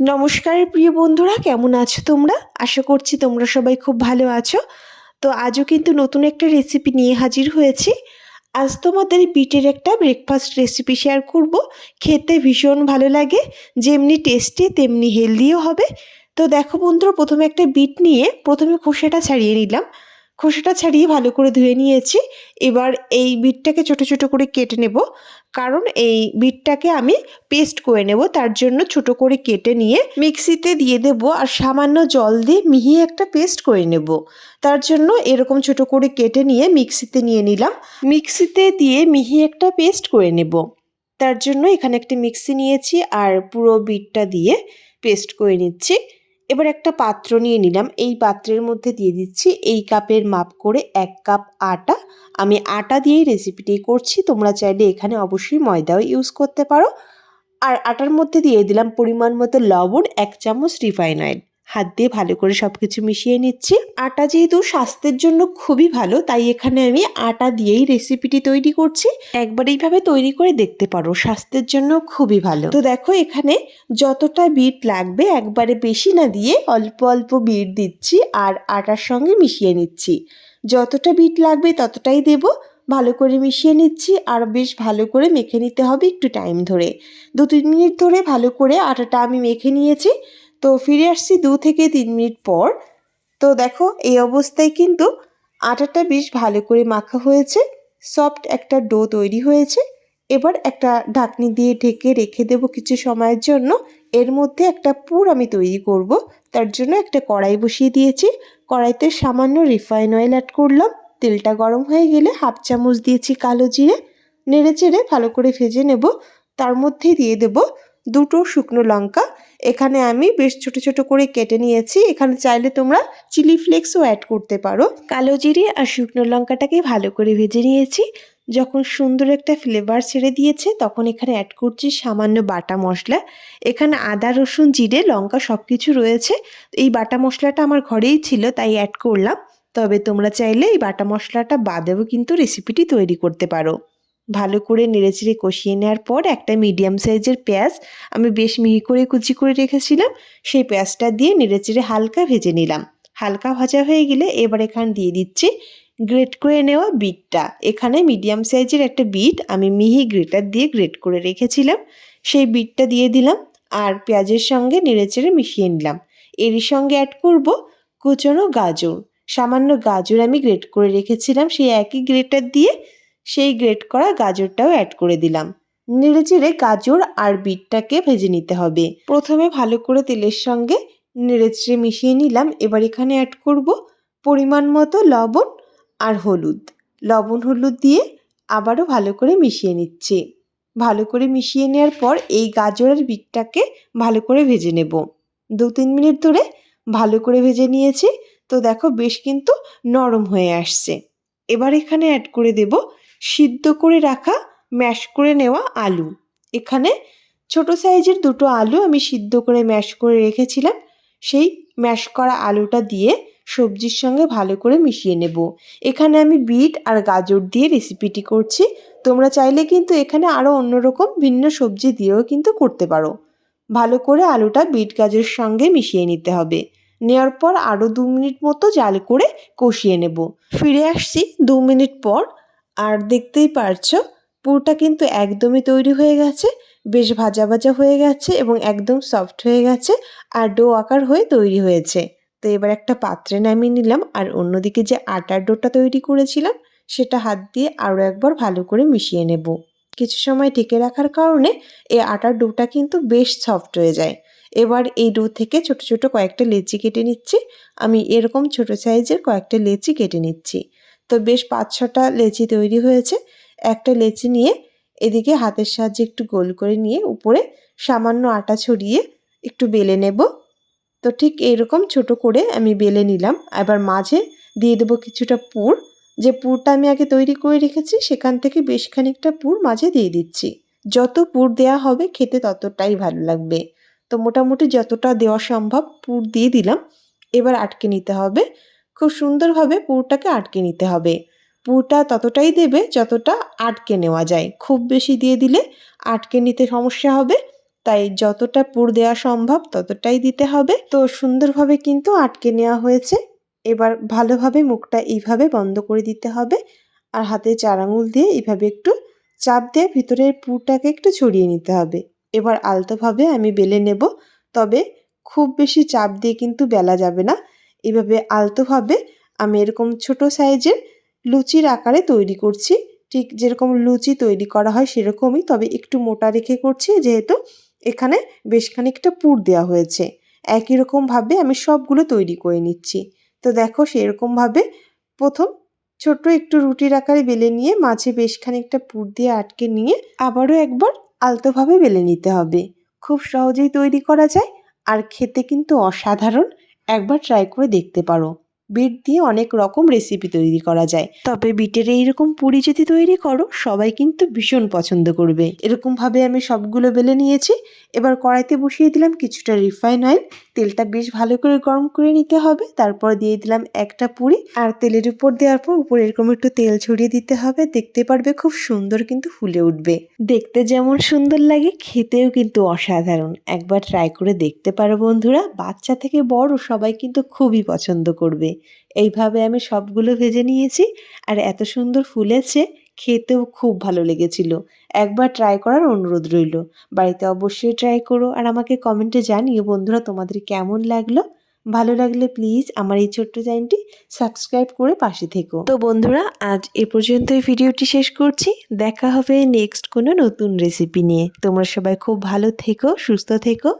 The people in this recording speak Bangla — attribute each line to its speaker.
Speaker 1: নমস্কার প্রিয় বন্ধুরা, কেমন আছো তোমরা? আশা করছি তোমরা সবাই খুব ভালো আছো। তো আজও কিন্তু নতুন একটা রেসিপি নিয়ে হাজির হয়েছি। আজ তোমাদের বিটের একটা ব্রেকফাস্ট রেসিপি শেয়ার করব। খেতে ভীষণ ভালো লাগে, যেমনি টেস্টি তেমনি হেলদিও হবে। তো দেখো বন্ধুরা, প্রথমে একটা বিট নিয়ে প্রথমে খোসাটা ছাড়িয়ে নিলাম। খোসাটা ছাড়িয়ে ভালো করে ধুয়ে নিয়েছি। এবার এই বিটটাকে ছোট ছোট করে কেটে নেব। কারণ এই বিটটাকে আমি পেস্ট করে নেব, তার জন্য ছোট করে কেটে নিয়ে মিক্সিতে দিয়ে দেব আর সামান্য জল দিয়ে মিহি একটা পেস্ট করে নেব। তার জন্য এরকম ছোট করে কেটে নিয়ে মিক্সিতে নিয়ে নিলাম। মিক্সিতে দিয়ে মিহি একটা পেস্ট করে নেব। তার জন্য এখানে একটি মিক্সি নিয়েছি আর পুরো বিটটা দিয়ে পেস্ট করে নিচ্ছি। এবার একটা পাত্র নিয়ে নিলাম। এই পাত্রের মধ্যে দিয়ে দিচ্ছি এই কাপের মাপ করে এক কাপ আটা। আমি আটা দিয়েই রেসিপিটি করছি। তোমরা চাইলে এখানে অবশ্যই ময়দাও ইউজ করতে পারো। আর আটার মধ্যে দিয়ে দিলাম পরিমাণ মতো লবণ, এক চামচ রিফাইন অয়েল হাত দিয়ে ভালো করে সব কিছু মিশিয়ে নিচ্ছি। আটা যেহেতু স্বাস্থ্যের জন্য খুবই ভালো, তাই এখানে আমি আটা দিয়েই রেসিপিটি তৈরি করছি। একবার এইভাবে তৈরি করে দেখতে পারো, স্বাস্থ্যের জন্য খুবই ভালো। তো দেখো এখানে যতটা বিট লাগবে একবারে বেশি না দিয়ে অল্প অল্প বিট দিচ্ছি আর আটার সঙ্গে মিশিয়ে নিচ্ছি। যতটা বিট লাগবে ততটাই দেব। ভালো করে মিশিয়ে নিচ্ছি আর বেশ ভালো করে মেখে নিতে হবে একটু টাইম ধরে। দু তিন মিনিট ধরে ভালো করে আটাটা আমি মেখে নিয়েছি। তো ফিরে আসছি দু থেকে তিন মিনিট পর। তো দেখো, এই অবস্থায় কিন্তু আটাটা বেশ ভালো করে মাখা হয়েছে। সফট একটা ডো তৈরি হয়েছে। এবার একটা ঢাকনি দিয়ে ঢেকে রেখে দেব কিছু সময়ের জন্য। এর মধ্যে একটা পুর আমি তৈরি করব। তার জন্য একটা কড়াই বসিয়ে দিয়েছি। কড়াইতে সামান্য রিফাইন অয়েল অ্যাড করলাম। তেলটা গরম হয়ে গেলে হাফ চামচ দিয়েছি কালো জিরে। নেড়ে চেড়ে ভালো করে ভেজে নেব। তার মধ্যে দিয়ে দেব দুটো শুকনো লঙ্কা। এখানে আমি বেশ ছোট ছোট করে কেটে নিয়েছি। এখানে চাইলে তোমরা চিলি ফ্লেক্সও অ্যাড করতে পারো। কালো জিরে আর শুকনো লঙ্কাটাকে ভালো করে ভেজে নিয়েছি। যখন সুন্দর একটা ফ্লেভার ছেড়ে দিয়েছে, তখন এখানে অ্যাড করছি সামান্য বাটা মশলা। এখানে আদা, রসুন, জিরে, লঙ্কা সব কিছু রয়েছে। এই বাটা মশলাটা আমার ঘরেই ছিল, তাই অ্যাড করলাম। তবে তোমরা চাইলে এই বাটা মশলাটা বাদেও কিন্তু রেসিপিটি তৈরি করতে পারো। ভালো করে নেড়েচেড়ে কষিয়ে নেওয়ার পর একটা মিডিয়াম সাইজের পেঁয়াজ আমি বেশ মিহি করে কুচি করে রেখেছিলাম। সেই পেঁয়াজটা দিয়ে নেড়েচেড়ে হালকা ভেজে নিলাম। হালকা ভাজা হয়ে গেলে এবার এখানে দিয়ে দিচ্ছি গ্রেট করে নেওয়া বিটটা এখানে মিডিয়াম সাইজের একটা বিট আমি মিহি গ্রেটার দিয়ে গ্রেট করে রেখেছিলাম। সেই বিটটা দিয়ে দিলাম আর পেঁয়াজের সঙ্গে নেড়েচেড়ে মিশিয়ে নিলাম। এরই সঙ্গে অ্যাড করব কুচনো গাজর। সামান্য গাজর আমি গ্রেট করে রেখেছিলাম। সেই একই গ্রেটার দিয়ে সেই গ্রেট করা গাজরটাও অ্যাড করে দিলাম। নেড়ে চেড়ে গাজর আর বিটটাকে ভেজে নিতে হবে। প্রথমে ভালো করে তেলের সঙ্গে নেড়ে চেড়ে মিশিয়ে নিলাম। এবার এখানে অ্যাড করব পরিমাণ মতো লবণ আর হলুদ। লবণ হলুদ দিয়ে আবারও ভালো করে মিশিয়ে নিচ্ছি। ভালো করে মিশিয়ে নেওয়ার পর এই গাজরের বিটটাকে ভালো করে ভেজে নেব। দু তিন মিনিট ধরে ভালো করে ভেজে নিয়েছি। তো দেখো বেশ কিন্তু নরম হয়ে আসছে। এবার এখানে অ্যাড করে দেব সিদ্ধ করে রাখা ম্যাশ করে নেওয়া আলু। এখানে ছোট সাইজের দুটো আলু আমি সিদ্ধ করে ম্যাশ করে রেখেছিলাম। সেই ম্যাশ করা আলুটা দিয়ে সবজির সঙ্গে ভালো করে মিশিয়ে নেব। এখানে আমি বিট আর গাজর দিয়ে রেসিপিটি করছি। তোমরা চাইলে কিন্তু এখানে আরও অন্যরকম ভিন্ন সবজি দিয়েও কিন্তু করতে পারো। ভালো করে আলুটা বিট গাজরের সঙ্গে মিশিয়ে নিতে হবে। নেওয়ার পর আরও দু মিনিট মতো জাল করে কষিয়ে নেব। ফিরে আসছি দু মিনিট পর। আর দেখতেই পারছ, পুরটা কিন্তু একদমই তৈরি হয়ে গেছে, বেশ ভাজা ভাজা হয়ে গেছে এবং একদম সফট হয়ে গেছে আর ডো আকার হয়ে তৈরি হয়েছে। তো এবার একটা পাত্রে নামিয়ে নিলাম আর অন্যদিকে যে আটার ডোটা তৈরি করেছিলাম, সেটা হাত দিয়ে আরও একবার ভালো করে মিশিয়ে নেব। কিছু সময় ঢেকে রাখার কারণে এই আটার ডোটা কিন্তু বেশ সফট হয়ে যায়। এবার এই ডো থেকে ছোট ছোট কয়েকটা লেচি কেটে নিচ্ছি, আমি এরকম ছোট সাইজের কয়েকটা লেচি কেটে নিচ্ছি। তো বেশ পাঁচ ছটা লেচি তৈরি হয়েছে। একটা লেচি নিয়ে এদিকে হাতের সাহায্যে একটু গোল করে নিয়ে উপরে সামান্য আটা ছড়িয়ে একটু বেলে নেব। তো ঠিক এইরকম ছোট করে আমি বেলে নিলাম। এবার মাঝে দিয়ে দেবো কিছুটা পুর। যে পুরটা আমি আগে তৈরি করে রেখেছি, সেখান থেকে বেশ খানিকটা পুর মাঝে দিয়ে দিচ্ছি। যত পুর দেওয়া হবে খেতে ততটাই ভালো লাগবে। তো মোটামুটি যতটা দেওয়া সম্ভব পুর দিয়ে দিলাম। এবার আটকে নিতে হবে। খুব সুন্দরভাবে পুরটাকে আটকে নিতে হবে। পুরটা ততটাই দেবে যতটা আটকে নেওয়া যায়। খুব বেশি দিয়ে দিলে আটকে নিতে সমস্যা হবে। তাই যতটা পুর দেওয়া সম্ভব ততটাই দিতে হবে। তো সুন্দরভাবে কিন্তু আটকে নেওয়া হয়েছে। এবার ভালোভাবে মুখটা এইভাবে বন্ধ করে দিতে হবে। আর হাতে চার আঙুল দিয়ে এইভাবে একটু চাপ দিয়ে ভিতরের পুরটাকে একটু ছড়িয়ে নিতে হবে। এবার আলতোভাবে আমি বেলে নেব। তবে খুব বেশি চাপ দিয়ে কিন্তু বেলা যাবে না। এভাবে আলতোভাবে আমি এরকম ছোট সাইজের লুচির আকারে তৈরি করছি। ঠিক যেরকম লুচি তৈরি করা হয় সেরকমই, তবে একটু মোটা রেখে করছি যেহেতু এখানে বেশ খানিকটা পুর দেওয়া হয়েছে। একই রকমভাবে আমি সবগুলো তৈরি করে নিচ্ছি। তো দেখো সেরকমভাবে প্রথম ছোট্ট একটু রুটির আকারে বেলে নিয়ে মাঝে বেশ খানিকটা পুর দিয়ে আটকে নিয়ে আবারও একবার আলতোভাবে বেলে নিতে হবে। খুব সহজেই তৈরি করা যায়, আর খেতে কিন্তু অসাধারণ। একবার ট্রাই করে দেখতে পারো। বিট দিয়ে অনেক রকম রেসিপি তৈরি করা যায়। তবে বিটের এইরকম পুরি যদি তৈরি করো, সবাই কিন্তু ভীষণ পছন্দ করবে। এরকমভাবে আমি সবগুলো বেলে নিয়েছি। এবার কড়াইতে বসিয়ে দিলাম কিছুটা রিফাইন অয়েল তেলটা বেশ ভালো করে গরম করে নিতে হবে। তারপর দিয়ে দিলাম একটা পুরি। আর তেলের উপর দেওয়ার পর উপরে এরকম একটু তেল ছড়িয়ে দিতে হবে। দেখতে পারবে খুব সুন্দর কিন্তু ফুলে উঠবে। দেখতে যেমন সুন্দর লাগে, খেতেও কিন্তু অসাধারণ। একবার ট্রাই করে দেখতে পারো বন্ধুরা। বাচ্চা থেকে বড় সবাই কিন্তু খুবই পছন্দ করবে। এইভাবে আমি সবগুলো ভেজে নিয়েছি আর এত সুন্দর ফুলেছে, খেতেও খুব ভালো লেগেছিল। একবার ট্রাই করার অনুরোধ রইল। বাড়িতে অবশ্যই ট্রাই করো আর আমাকে কমেন্টে জানিও বন্ধুরা তোমাদের কেমন লাগল। ভালো লাগলে প্লিজ আমার এই ছোট্ট চ্যানেলটি সাবস্ক্রাইব করে পাশে থেকো। তো বন্ধুরা, আজ এ পর্যন্তই ভিডিওটি শেষ করছি। দেখা হবে নেক্সট কোনো নতুন রেসিপি নিয়ে। তোমরা সবাই খুব ভালো থেকো, সুস্থ থেকো।